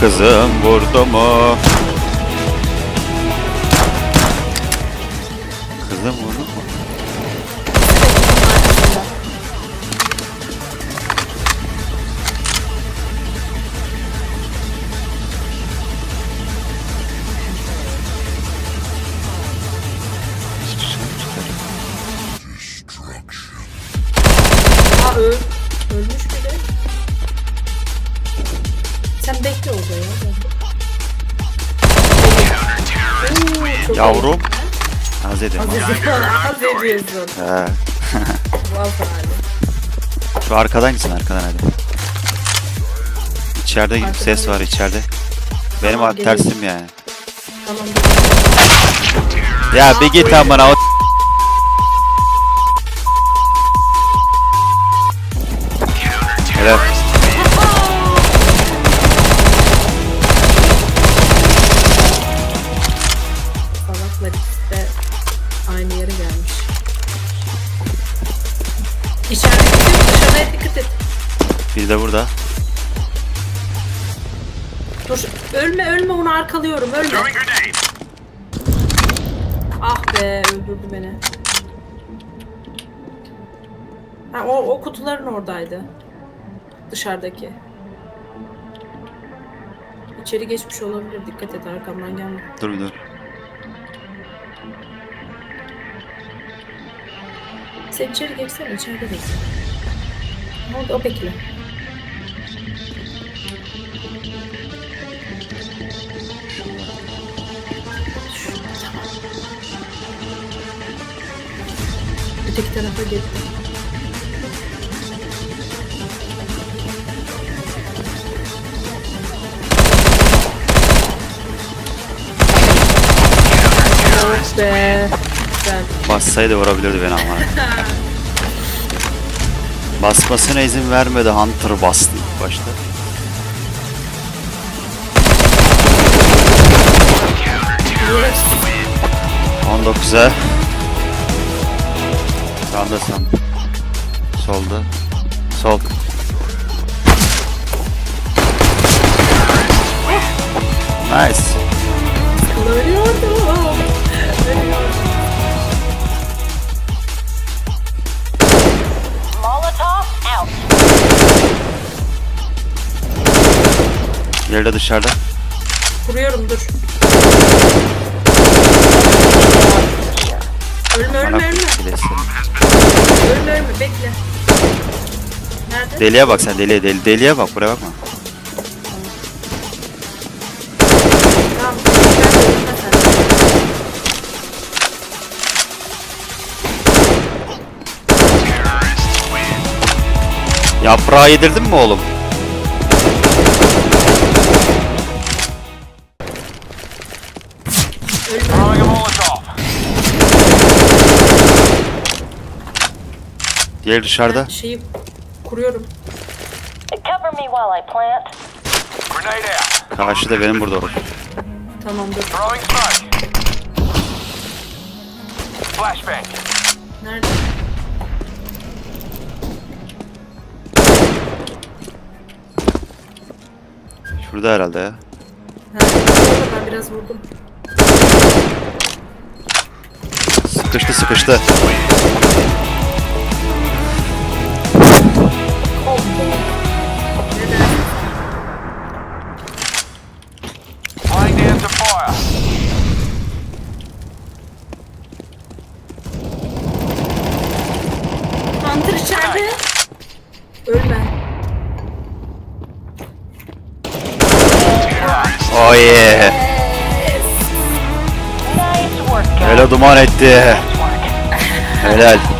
kızım vurdu mu? Kızım vurdu mu? Aa Ya. Oo, Yavrum. Az edin. iyi. Az ediyorsun. He. Vallahi. Şu arkadan gitsin arkadan hadi. İçeride Arkadan ses var içeride. Benim Tamam, geliyorum. tersim yani. Tamam. Ya bir git amına o Helal. De aynı yere gelmiş. İçeride gidip dışarıya dikkat et. Bir de burada. Dur ölme ölme onu arkalıyorum ölme. Ah be öldürdü beni. Ha, o, o kutuların oradaydı. Dışarıdaki. İçeri geçmiş olabilir. Dikkat et arkamdan gelme. Dur dur. Sen içeri geçsene içeride bekle. Orada o bekle. Öteki tarafa gitti. Oh be. Güzel. Bassaydı vurabilirdi beni ama. Basmasına izin vermedi. Hunter bastı ilk başta. Yes. 19'a. Sağda sen. Solda. Sol. Nice. Ölüyordum. Diğeri de dışarıda. Kuruyorum dur. Ölme Bana ölme ölme. Ölme ölme bekle. Nerede? Deliye bak sen deliye deli, deliye bak buraya bakma. Tamam. Ben de ölme sen. Yaprağı yedirdin mi oğlum? Ölme. Diğeri dışarıda. Ben şeyi kuruyorum. Cover me while I plant. Grenade out. Karşıda benim burada olur. Tamam dur. Throwing smoke. Flashbang. Nerede? Şurada herhalde ya. Ha, ben biraz vurdum. que eu estou a arrastar. Oh yeah! Hele duman etti. Helal.